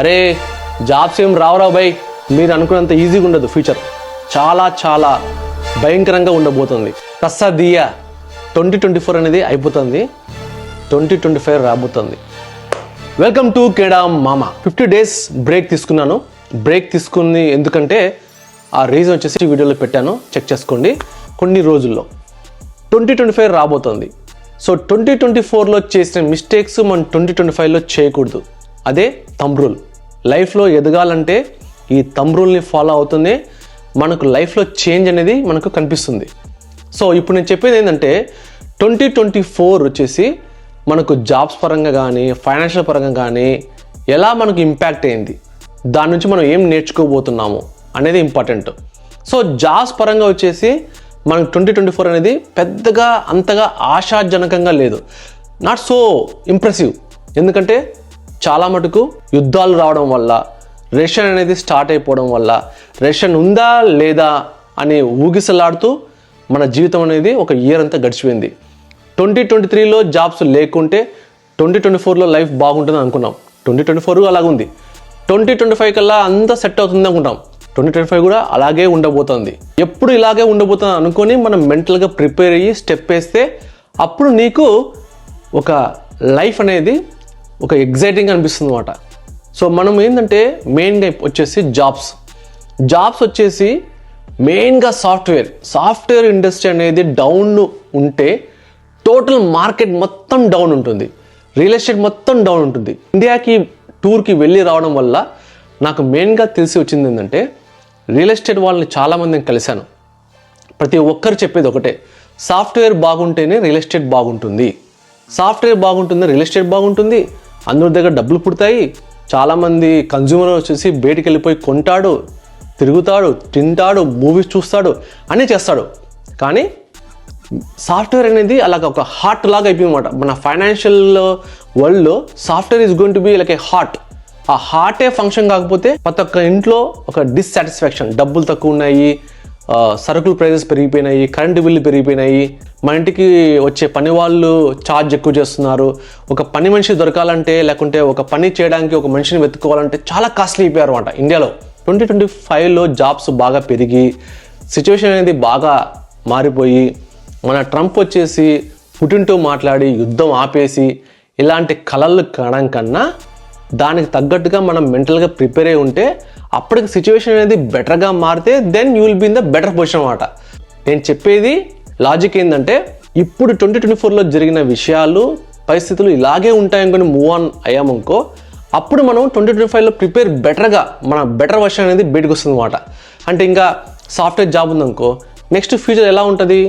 అరే జాబ్స్ ఏం రావురావు బై మీరు అనుకున్నంత ఈజీగా ఉండదు ఫ్యూచర్. చాలా చాలా భయంకరంగా ఉండబోతుంది. కస్సదియా ట్వంటీ ట్వంటీ ఫోర్ అనేది అయిపోతుంది. ట్వంటీ ట్వంటీ ఫైవ్ రాబోతుంది. వెల్కమ్ టు కేడా మామ ఫిఫ్టీ డేస్ బ్రేక్ తీసుకున్నాను. బ్రేక్ తీసుకుంది ఎందుకంటే ఆ రీజన్ వచ్చేసి వీడియోలో పెట్టాను. చెక్ చేసుకోండి. కొన్ని రోజుల్లో. ట్వంటీ ట్వంటీ ఫైవ్ రాబోతుంది. సో ట్వంటీ ట్వంటీ ఫోర్లో చేసిన మిస్టేక్స్ మనం ట్వంటీ ట్వంటీ ఫైవ్లో చేయకూడదు. అదే తమ్రూల్. లైఫ్లో ఎదగాలంటే ఈ తమ్రూల్ని ఫాలో అవుతూనే మనకు లైఫ్లో చేంజ్ అనేది మనకు కనిపిస్తుంది. సో ఇప్పుడు నేను చెప్పేది ఏంటంటే ట్వంటీ ట్వంటీ ఫోర్ వచ్చేసి మనకు జాబ్స్ పరంగా కానీ ఫైనాన్షియల్ పరంగా కానీ ఎలా మనకు ఇంపాక్ట్ అయింది? దాని నుంచి మనం ఏం నేర్చుకోబోతున్నాము అనేది ఇంపార్టెంట్ సో జాబ్స్ పరంగా వచ్చేసి మనకు ట్వంటీ ట్వంటీ ఫోర్ అనేది పెద్దగా అంతగా ఆశాజనకంగా లేదు. నాట్ సో ఇంప్రెసివ్ ఎందుకంటే చాలా మటుకు యుద్ధాలు రావడం వల్ల రష్యన్ అనేది స్టార్ట్ అయిపోవడం వల్ల రష్యన్ ఉందా లేదా అని ఊగిసలాడుతూ మన జీవితం అనేది ఒక ఇయర్ అంతా గడిచిపోయింది. ట్వంటీ ట్వంటీ త్రీలో జాబ్స్ లేకుంటే ట్వంటీ ట్వంటీ ఫోర్లో లైఫ్ బాగుంటుంది అనుకున్నాం. ట్వంటీ ట్వంటీ ఫోర్ అలాగుంది. ట్వంటీ ట్వంటీ ఫైవ్ కల్లా అంతా సెట్ అవుతుంది అనుకుంటాం ట్వంటీ ట్వంటీ ఫైవ్ కూడా అలాగే ఉండబోతుంది. ఎప్పుడు ఇలాగే ఉండబోతుంది అనుకొని మనం మెంటల్గా ప్రిపేర్ అయ్యి స్టెప్ వేస్తే అప్పుడు నీకు ఒక లైఫ్ అనేది ఒక ఎగ్జైటింగ్ అనిపిస్తుంది అనమాట సో మనం ఏంటంటే మెయిన్గా వచ్చేసి జాబ్స్ జాబ్స్ వచ్చేసి మెయిన్గా సాఫ్ట్వేర్ సాఫ్ట్వేర్ ఇండస్ట్రీ అనేది డౌన్ ఉంటే టోటల్ మార్కెట్ మొత్తం డౌన్ ఉంటుంది. రియల్ ఎస్టేట్ మొత్తం డౌన్ ఉంటుంది. ఇండియాకి టూర్కి వెళ్ళి రావడం వల్ల నాకు మెయిన్గా తెలిసి వచ్చింది ఏంటంటే రియల్ ఎస్టేట్ వాళ్ళని చాలామంది నేను కలిశాను. ప్రతి ఒక్కరు చెప్పేది ఒకటే సాఫ్ట్వేర్ బాగుంటేనే రియల్ ఎస్టేట్ బాగుంటుంది. సాఫ్ట్వేర్ బాగుంటుంది రియల్ ఎస్టేట్ బాగుంటుంది. అందరి దగ్గర డబ్బులు పుడతాయి. చాలామంది కన్జ్యూమర్ వచ్చేసి బయటికి వెళ్ళిపోయి కొంటాడు తిరుగుతాడు తింటాడు మూవీస్ చూస్తాడు అన్నీ చేస్తాడు. కానీ సాఫ్ట్వేర్ అనేది అలాగ ఒక హార్ట్ లాగా అయిపోయిందన్నమాట. మన ఫైనాన్షియల్ వరల్డ్లో software is going to be like a heart ఆ హార్టే ఫంక్షన్ కాకపోతే ప్రతి ఒక్క ఇంట్లో ఒక డిస్సాటిస్ఫాక్షన్ డబ్బులు తక్కువ ఉన్నాయి సరుకులు ప్రైజెస్ పెరిగిపోయినాయి కరెంటు బిల్లు పెరిగిపోయినాయి. మన ఇంటికి వచ్చే పని వాళ్ళు ఛార్జ్ ఎక్కువ చేస్తున్నారు. ఒక పని మనిషి దొరకాలంటే లేకుంటే ఒక పని చేయడానికి ఒక మనిషిని వెతుక్కోవాలంటే చాలా కాస్ట్లీ అయిపోయారు అనమాట ఇండియాలో ట్వంటీ ట్వంటీ ఫైవ్లో జాబ్స్ బాగా పెరిగి సిచ్యువేషన్ అనేది బాగా మారిపోయి మన ట్రంప్ వచ్చేసి పుటిన్తో మాట్లాడి యుద్ధం ఆపేసి ఇలాంటి కళలు కనడం కన్నా దానికి తగ్గట్టుగా మనం మెంటల్గా ప్రిపేర్ అయి ఉంటే అప్పటికి సిచ్యువేషన్ అనేది బెటర్గా మారితే then you will be in the better position అనమాట నేను చెప్పేది లాజిక్ ఏంటంటే ఇప్పుడు ట్వంటీ ట్వంటీ ఫోర్లో జరిగిన విషయాలు పరిస్థితులు ఇలాగే ఉంటాయనుకొని మూవ్ ఆన్ అయ్యామనుకో అప్పుడు మనం ట్వంటీ ట్వంటీ ఫైవ్లో ప్రిపేర్ బెటర్గా మన బెటర్ వర్షన్ అనేది బయటకు వస్తుంది అనమాట అంటే ఇంకా సాఫ్ట్వేర్ జాబ్ ఉందనుకో నెక్స్ట్ ఫ్యూచర్ ఎలా ఉంటుంది?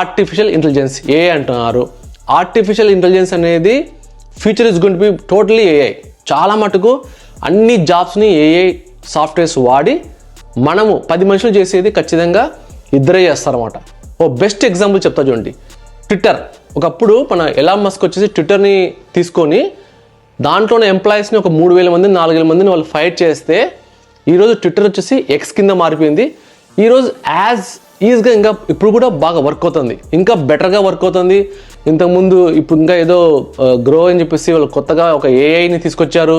ఆర్టిఫిషియల్ ఇంటెలిజెన్స్ ఏఐ అంటున్నారు. ఆర్టిఫిషియల్ ఇంటెలిజెన్స్ అనేది future is gonna be totally AI చాలా మటుకు అన్ని జాబ్స్ని ఏఐ సాఫ్ట్వేర్స్ వాడి మనము పది మనుషులు చేసేది ఖచ్చితంగా ఇద్దరే చేస్తారన్నమాట. ఓ బెస్ట్ ఎగ్జాంపుల్ చెప్తా చూడండి. ట్విట్టర్. ఒకప్పుడు మన ఎలా మస్క్ వచ్చేసి ట్విట్టర్ని తీసుకొని దాంట్లోనే ఎంప్లాయీస్ని ఒక మూడు వేల మంది నాలుగు వేల మందిని వాళ్ళు ఫైట్ చేస్తే ఈరోజు ట్విట్టర్ వచ్చేసి ఎక్స్ కింద మారిపోయింది. ఈరోజు యాజ్ ఈజీగా ఇంకా ఇప్పుడు కూడా బాగా వర్క్ అవుతుంది. ఇంకా బెటర్గా వర్క్ అవుతుంది. ఇంతకుముందు ఇప్పుడు ఇంకా ఏదో గ్రో అని చెప్పేసి వాళ్ళు కొత్తగా ఒక ఏఐని తీసుకొచ్చారు.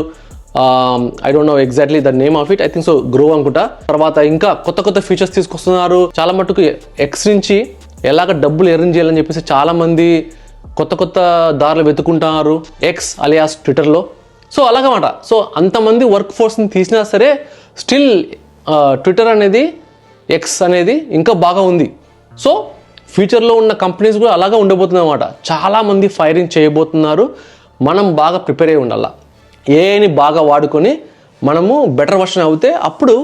I don't know exactly the name of it I think so Grok అనుకుంటా. తర్వాత ఇంకా కొత్త కొత్త ఫీచర్స్ తీసుకొస్తున్నారు. చాలా మటుకు ఎక్స్ నుంచి ఎలాగ డబ్బులు ఎర్న్ చేయాలని చెప్పేసి చాలామంది కొత్త కొత్త దారులు వెతుకుంటున్నారు ఎక్స్ అలియాస్ ట్విట్టర్లో సో అలాగమాట సో అంతమంది వర్క్ ఫోర్స్ని తీసినా సరే స్టిల్ ట్విట్టర్ uh, అనేది ఎక్స్ అనేది ఇంకా బాగా ఉంది. సో ఫ్యూచర్లో ఉన్న కంపెనీస్ కూడా అలాగే ఉండబోతుంది అనమాట చాలామంది ఫైరింగ్ చేయబోతున్నారు. మనం బాగా ప్రిపేర్ అయి ఉండాల. ఏఐని బాగా వాడుకొని మనము బెటర్ వర్షన్ అవుతే అప్పుడు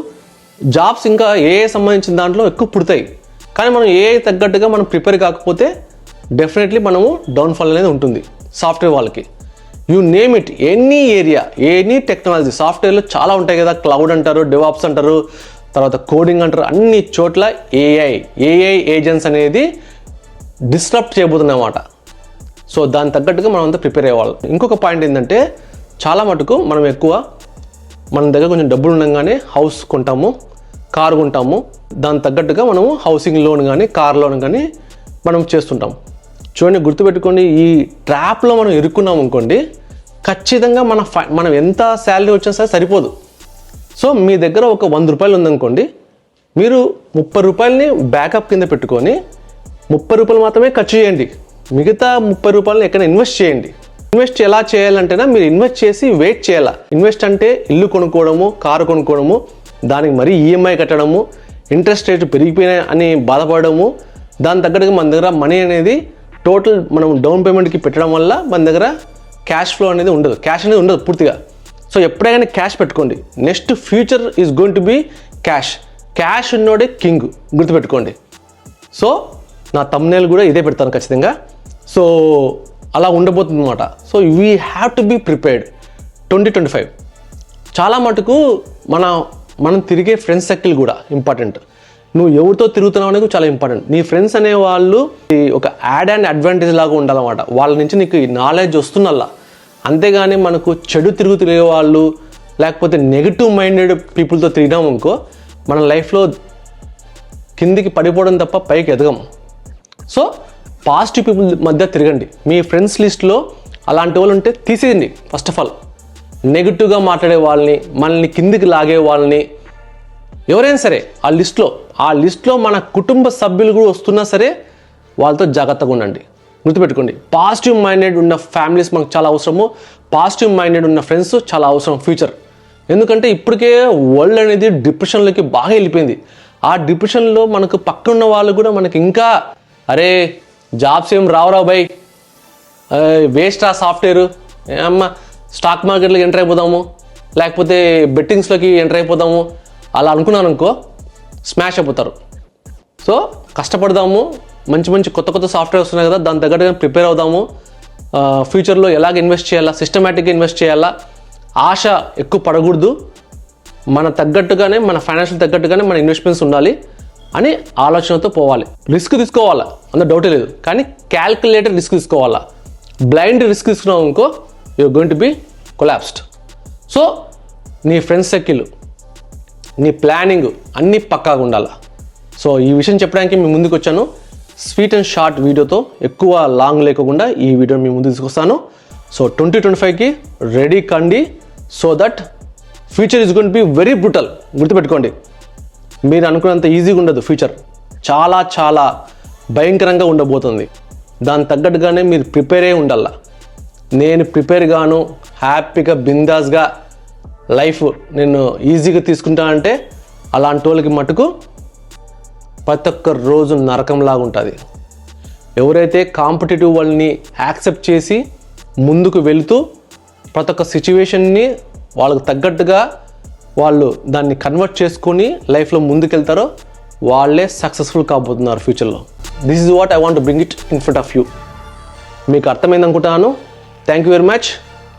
జాబ్స్ ఇంకా ఏఐ సంబంధించిన దాంట్లో ఎక్కువ పుడతాయి. కానీ మనం ఏఐ తగ్గట్టుగా మనం ప్రిపేర్ కాకపోతే డెఫినెట్లీ మనము డౌన్ఫాల్ అనేది ఉంటుంది సాఫ్ట్వేర్ వాళ్ళకి. You name it any area any technology సాఫ్ట్వేర్లో చాలా ఉంటాయి కదా క్లౌడ్ అంటారు డెవాప్స్ అంటారు తర్వాత కోడింగ్ అంటారు అన్ని చోట్ల ఏఐ ఏఐ ఏజెంట్స్ అనేది డిస్టర్బ్ చేయబోతున్నమాట సో దాని తగ్గట్టుగా మనం అంతా ప్రిపేర్ అయ్యేవాళ్ళం. ఇంకొక పాయింట్ ఏంటంటే చాలా మటుకు మనం ఎక్కువ మన దగ్గర కొంచెం డబ్బులు ఉండగానే హౌస్ కొంటాము కారు కొంటాము. దాని తగ్గట్టుగా మనము హౌసింగ్ లోన్ కానీ కార్ లోన్ కానీ మనం చేస్తుంటాం. చూడండి గుర్తుపెట్టుకోండి ఈ ట్రాప్లో మనం ఇరుక్కున్నాం అనుకోండి ఖచ్చితంగా మన ఫై మనం ఎంత శాలరీ వచ్చినా సరే సరిపోదు. సో మీ దగ్గర ఒక వంద రూపాయలు ఉందనుకోండి మీరు ముప్పై రూపాయలని బ్యాకప్ కింద పెట్టుకొని ముప్పై రూపాయలు మాత్రమే ఖర్చు చేయండి. మిగతా ముప్పై రూపాయలని ఎక్కడ ఇన్వెస్ట్ చేయండి. ఇన్వెస్ట్ ఎలా చేయాలంటేనా మీరు ఇన్వెస్ట్ చేసి వెయిట్ చేయాలా? ఇన్వెస్ట్ అంటే ఇల్లు కొనుక్కోవడము కారు కొనుక్కోవడము దానికి మరీ ఈఎంఐ కట్టడము ఇంట్రెస్ట్ రేట్ పెరిగిపోయినాయి అని బాధపడము దాని తగ్గట్టుగా మన దగ్గర మనీ అనేది టోటల్ మనం డౌన్ పేమెంట్కి పెట్టడం వల్ల మన దగ్గర క్యాష్ ఫ్లో అనేది ఉండదు. క్యాష్ అనేది ఉండదు పూర్తిగా. సో ఎప్పుడైనా క్యాష్ పెట్టుకోండి. Next future is going to be cash. Cash ఉన్నోడే king. గుర్తుపెట్టుకోండి. సో నా తమ్నేల్ కూడా ఇదే పెడతాను ఖచ్చితంగా. సో అలా ఉండబోతుంది అనమాట so we have to be prepared twenty twenty five చాలా మటుకు మన మనం తిరిగే ఫ్రెండ్స్ సర్కిల్ కూడా ఇంపార్టెంట్ నువ్వు ఎవరితో తిరుగుతున్నావు అనేది చాలా ఇంపార్టెంట్ నీ ఫ్రెండ్స్ అనే వాళ్ళు ఈ ఒక యాడ్ అండ్ అడ్వాంటేజ్ లాగా ఉండాలన్నమాట. వాళ్ళ నుంచి నీకు ఈ నాలెడ్జ్ వస్తున్నల్లా. అంతేగాని మనకు చెడు తిరుగు తిరిగే వాళ్ళు లేకపోతే నెగిటివ్ మైండెడ్ పీపుల్తో తిరిగినాం అనుకో మన లైఫ్లో కిందికి పడిపోవడం తప్ప పైకి ఎదగం. సో పాజిటివ్ పీపుల్ మధ్య తిరగండి. మీ ఫ్రెండ్స్ లిస్ట్లో అలాంటి వాళ్ళు ఉంటే తీసేయండి ఫస్ట్ ఆఫ్ ఆల్ నెగిటివ్గా మాట్లాడే వాళ్ళని మనల్ని కిందికి లాగే వాళ్ళని ఎవరైనా సరే ఆ లిస్ట్లో ఆ లిస్ట్లో మన కుటుంబ సభ్యులు కూడా వస్తున్నా సరే వాళ్ళతో జాగ్రత్తగా ఉండండి. గుర్తుపెట్టుకోండి పాజిటివ్ మైండెడ్ ఉన్న ఫ్యామిలీస్ మనకు చాలా అవసరము. పాజిటివ్ మైండెడ్ ఉన్న ఫ్రెండ్స్ చాలా అవసరం ఫ్యూచర్ ఎందుకంటే ఇప్పటికే వరల్డ్ అనేది డిప్రెషన్లోకి బాగా వెళ్ళిపోయింది. ఆ డిప్రెషన్లో మనకు పక్కన వాళ్ళు కూడా మనకి ఇంకా అరే జాబ్స్ ఏం రావు రావు బై వేస్ట్ ఆ సాఫ్ట్వేర్ ఏమమ్మా స్టాక్ మార్కెట్లోకి ఎంటర్ అయిపోదాము. లేకపోతే బెట్టింగ్స్లోకి ఎంటర్ అయిపోదాము. అలా అనుకున్నాను అనుకో స్మాష్ అయిపోతారు. సో కష్టపడదాము. మంచి మంచి కొత్త కొత్త సాఫ్ట్వేర్ వస్తున్నాయి కదా దాని తగ్గట్టుగా ప్రిపేర్ అవుదాము. ఫ్యూచర్లో ఎలాగ ఇన్వెస్ట్ చేయాలా సిస్టమేటిక్గా ఇన్వెస్ట్ చేయాలా ఆశ ఎక్కువ పడకూడదు. మన తగ్గట్టుగానే మన ఫైనాన్షియల్ తగ్గట్టుగానే మన ఇన్వెస్ట్మెంట్స్ ఉండాలి. అని ఆలోచనతో పోవాలి. రిస్క్ తీసుకోవాలా? అంత డౌటే లేదు. కానీ క్యాల్కులేటర్ రిస్క్ తీసుకోవాలా? బ్లైండ్ రిస్క్ తీసుకున్నావు అనుకో you're going to be collapsed so నీ ఫ్రెండ్స్ సర్కిల్ నీ ప్లానింగ్ అన్నీ పక్కాగా ఉండాలి? సో ఈ విషయం చెప్పడానికి మీ ముందుకు వచ్చాను. స్వీట్ అండ్ షార్ట్ వీడియోతో ఎక్కువ లాంగ్ లేకుండా ఈ వీడియో మీ ముందు తీసుకొస్తాను. సో ట్వంటీ ట్వంటీ ఫైవ్కి రెడీ కండి so that future is gonna be very brutal గుర్తుపెట్టుకోండి. మీరు అనుకున్నంత ఈజీగా ఉండదు ఫ్యూచర్ చాలా చాలా భయంకరంగా ఉండబోతుంది. దాని తగ్గట్టుగానే మీరు ప్రిపేర్ అయి ఉండాలా. నేను ప్రిపేర్ గాను హ్యాపీగా బిందాస్గా లైఫ్ నేను ఈజీగా తీసుకుంటానంటే అలాంటి వాళ్ళకి మటుకు ప్రతి ఒక్క రోజు నరకంలాగా ఉంటుంది. ఎవరైతే కాంపిటేటివ్ వాళ్ళని యాక్సెప్ట్ చేసి ముందుకు వెళుతూ ప్రతి ఒక్క సిచ్యువేషన్ని వాళ్ళకు తగ్గట్టుగా వాళ్ళు దాన్ని కన్వర్ట్ చేసుకొని లైఫ్లో ముందుకెళ్తారో వాళ్ళే సక్సెస్ఫుల్ కాబోతున్నారు ఫ్యూచర్లో this is what I want bring it in front of you మీకు అర్థమైంది థ్యాంక్ యూ వెరీ మచ్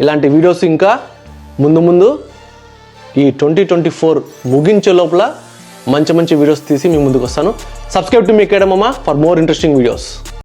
ఇలాంటి వీడియోస్ ఇంకా ముందు ముందు ఈ ట్వంటీ ట్వంటీ ఫోర్ ముగించే లోపల మంచి మంచి వీడియోస్ తీసి మీ ముందుకు వస్తాను. సబ్స్క్రైబ్ టు మీ కేడమమ్మ ఫర్ మోర్ ఇంట్రెస్టింగ్ వీడియోస్